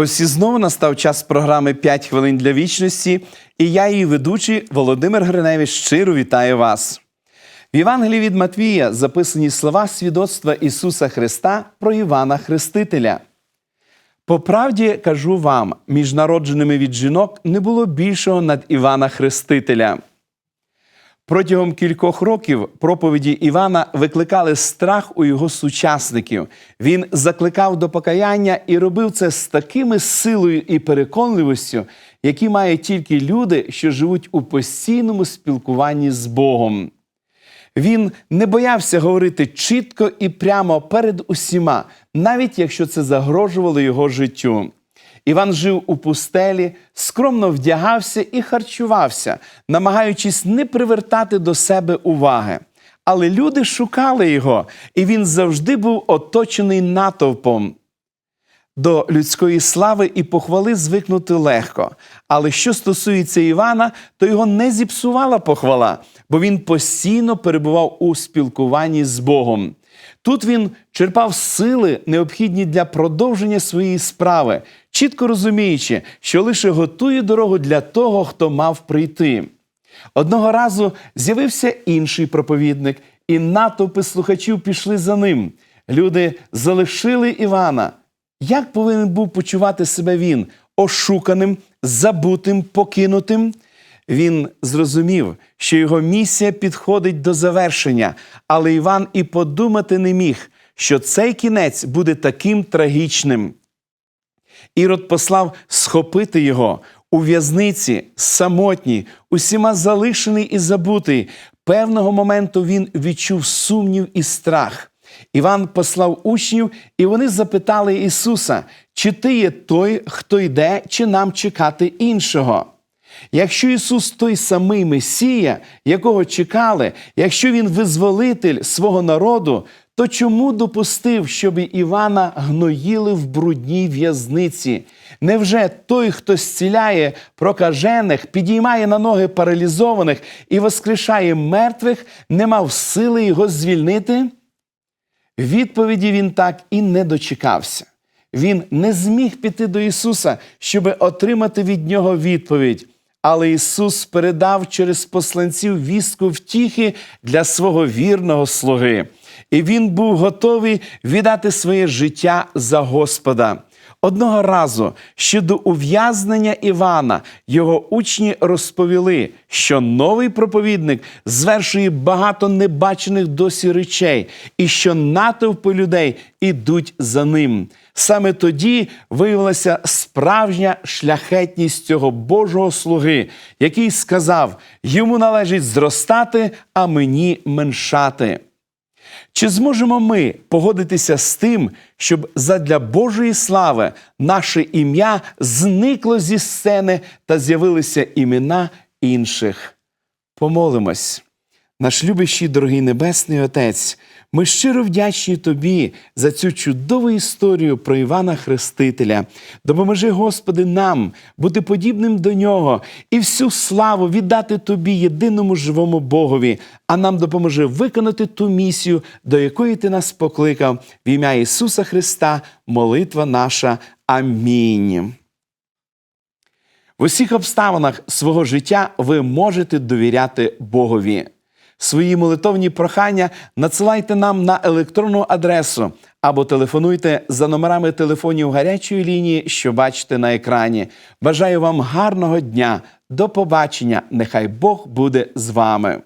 Ось і знову настав час програми «5 хвилин для вічності, і я, її ведучий Володимир Гриневич, щиро вітаю вас. В Євангелії від Матвія записані слова свідоцтва Ісуса Христа про Івана Хрестителя. По правді кажу вам, між народженими від жінок не було більшого над Івана Хрестителя. Протягом кількох років проповіді Івана викликали страх у його сучасників. Він закликав до покаяння і робив це з такими силою і переконливістю, які мають тільки люди, що живуть у постійному спілкуванні з Богом. Він не боявся говорити чітко і прямо перед усіма, навіть якщо це загрожувало його життю. Іван жив у пустелі, скромно вдягався і харчувався, намагаючись не привертати до себе уваги. Але люди шукали його, і він завжди був оточений натовпом. До людської слави і похвали звикнути легко. Але що стосується Івана, то його не зіпсувала похвала, бо він постійно перебував у спілкуванні з Богом. Тут він черпав сили, необхідні для продовження своєї справи, чітко розуміючи, що лише готує дорогу для того, хто мав прийти. Одного разу з'явився інший проповідник, і натовпи слухачів пішли за ним. Люди залишили Івана. Як повинен був почувати себе він ошуканим, забутим, покинутим? Він зрозумів, що його місія підходить до завершення, але Іван і подумати не міг, що цей кінець буде таким трагічним. Ірод послав схопити його у в'язниці, самотній, усіма залишений і забутий. Певного моменту він відчув сумнів і страх. Іван послав учнів, і вони запитали Ісуса, чи ти є той, хто йде, чи нам чекати іншого. Якщо Ісус той самий Месія, якого чекали, якщо Він визволитель свого народу, то чому допустив, щоб Івана гноїли в брудній в'язниці? Невже той, хто зціляє прокажених, підіймає на ноги паралізованих і воскрешає мертвих, не мав сили його звільнити? Відповіді він так і не дочекався. Він не зміг піти до Ісуса, щоб отримати від нього відповідь. Але Ісус передав через посланців вістку втіхи для свого вірного слуги. І він був готовий віддати своє життя за Господа. Одного разу ще до ув'язнення Івана його учні розповіли, що новий проповідник звершує багато небачених досі речей, і що натовпи людей ідуть за ним. Саме тоді виявилася справжня шляхетність цього Божого слуги, який сказав: йому належить зростати, а мені меншати. Чи зможемо ми погодитися з тим, щоб задля Божої слави наше ім'я зникло зі сцени та з'явилися імена інших? Помолимось. Наш любящий, дорогий Небесний Отець, ми щиро вдячні Тобі за цю чудову історію про Івана Хрестителя. Допоможи, Господи, нам бути подібним до нього і всю славу віддати Тобі, єдиному живому Богові, а нам допоможи виконати ту місію, до якої Ти нас покликав. В ім'я Ісуса Христа, молитва наша. Амінь. В усіх обставинах свого життя ви можете довіряти Богові. Свої молитовні прохання надсилайте нам на електронну адресу або телефонуйте за номерами телефонів гарячої лінії, що бачите на екрані. Бажаю вам гарного дня. До побачення! Нехай Бог буде з вами.